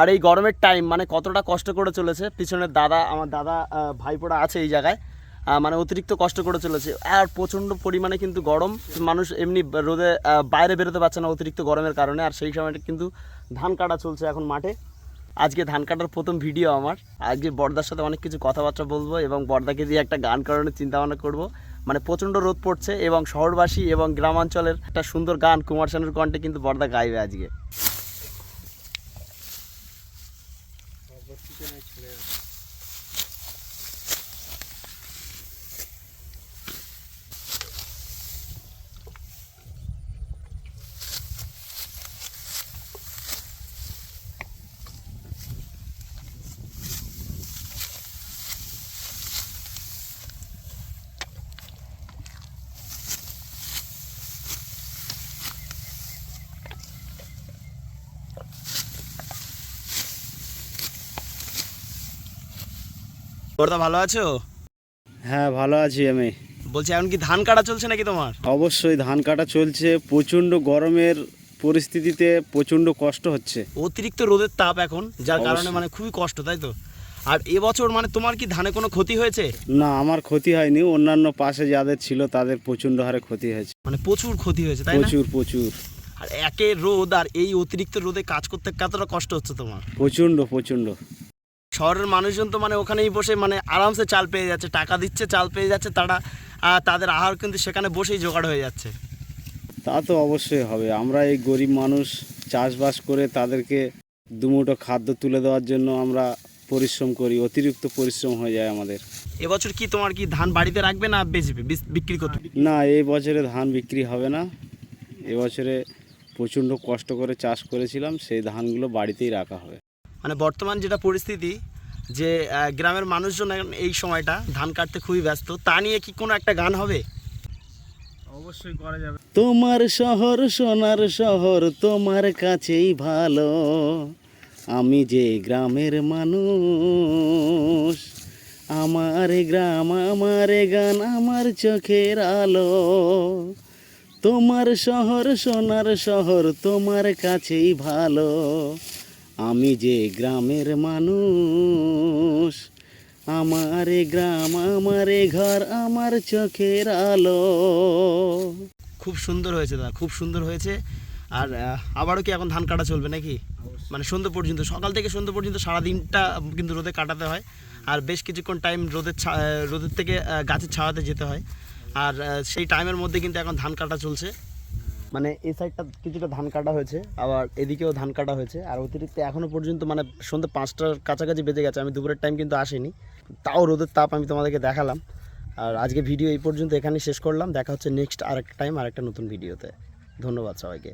আর এই গরমের টাইম মানে কতটা কষ্ট করে চলেছে, পিছনের দাদা, আমার দাদা ভাইপোরা আছে এই জায়গায় মানে অতিরিক্ত কষ্ট করে চলেছে। আর প্রচণ্ড পরিমাণে কিন্তু গরম, মানুষ এমনি রোদে বাইরে বেরোতে পারছে না অতিরিক্ত গরমের কারণে, আর সেই সময়টা কিন্তু ধান কাটা চলছে এখন মাঠে। আজকে ধান কাটার প্রথম ভিডিও আমার। আজকে বর্দার সাথে অনেক কিছু কথাবার্তা বলব এবং বর্দাকে দিয়ে একটা গান করানোর চিন্তা ভাবনা করব। মানে প্রচণ্ড রোদ পড়ছে এবং শহরবাসী এবং গ্রামাঞ্চলের একটা সুন্দর গান, কুমার শানুর কণ্ঠে কিন্তু বর্দা গাইবে আজকে। 就现在起来了 বর্দা ভালো আছো? হ্যাঁ ভালো আছি আমি। বলছি এখন কি ধান কাটা চলছে নাকি তোমার? অবশ্যই ধান কাটা চলছে। প্রচণ্ড গরমের পরিস্থিতিতে প্রচণ্ড কষ্ট হচ্ছে। অতিরিক্ত রোদের তাপ এখন যার কারণে মানে খুবই কষ্ট তাই তো? আর এবছর মানে তোমার কি ধানে কোনো ক্ষতি হয়েছে? না আমার ক্ষতি হয়নি। অন্যান্য পাশে যাদের ছিল তাদের প্রচণ্ড হারে ক্ষতি হয়েছে। মানে প্রচুর ক্ষতি হয়েছে তাই না? প্রচুর প্রচুর। আর একে রোদ আর এই অতিরিক্ত রোদে কাজ করতে কতটা কষ্ট হচ্ছে তোমার? প্রচণ্ড প্রচণ্ড। শহরের মানুষজন তো মানে ওখানেই বসে মানে আরামসে চাল পেয়ে যাচ্ছে টাকা দিচ্ছে চাল পেয়ে যাচ্ছে তারা তাদের আহার কিন্তু সেখানে বসেই জোগাড় হয়ে যাচ্ছে। তা তো অবশ্যই হবে। আমরা এই গরিব মানুষ চাষবাস করে তাদেরকে দুমুঠো খাদ্য তুলে দেওয়ার জন্য আমরা পরিশ্রম করি অতিরিক্ত পরিশ্রম হয়ে যায় আমাদের। এবছর কি তোমার কি ধান বাড়িতে রাখবে না বেচবে বিক্রি করতে? না এই বছরে ধান বিক্রি হবে না। এবছরে প্রচণ্ড কষ্ট করে চাষ করেছিলাম সেই ধানগুলো বাড়িতেই রাখা হবে। মানে বর্তমান যেটা পরিস্থিতি যে গ্রামের মানুষজন এখন এই সময়টা ধান কাটতে খুবই ব্যস্ত তা নিয়ে কি কোনো একটা গান হবে? অবশ্যই করা যাবে। তোমার শহর সোনার শহর তোমার কাছেই ভালো। আমি যে গ্রামের মানুষ আমার গ্রাম আমার গান আমার চোখের আলো। তোমার শহর সোনার শহর তোমার কাছেই ভালো। আমি যে গ্রামের মানুষ আমার গ্রাম আমার ঘর আমার চোখের আলো। খুব সুন্দর হয়েছে দাদা খুব সুন্দর হয়েছে। আর আবারও কি এখন ধান কাটা চলবে নাকি? মানে সন্ধ্যে পর্যন্ত সকাল থেকে সন্ধ্যে পর্যন্ত সারা দিনটা কিন্তু রোদে কাটাতে হয়। আর বেশ কিছুক্ষণ টাইম রোদের ছা- রোদের থেকে গাছের ছাওয়াতে যেতে হয়। আর সেই টাইমের মধ্যে কিন্তু এখন ধান কাটা চলছে। মানে এই সাইডটা কিছুটা ধান কাটা হয়েছে, আবার এদিকেও ধান কাটা হয়েছে, আর অতিরিক্ত এখনও পর্যন্ত মানে সন্ধ্যে পাঁচটার কাছাকাছি বেজে গেছে, আমি দুপুরের টাইম কিন্তু আসিনি। তাও রোদের তাপ আমি তোমাদেরকে দেখালাম। আর আজকে ভিডিও এই পর্যন্ত এখানে শেষ করলাম, দেখা হচ্ছে নেক্সট আরেকটা টাইম আরেকটা নতুন ভিডিওতে ধন্যবাদ সবাইকে।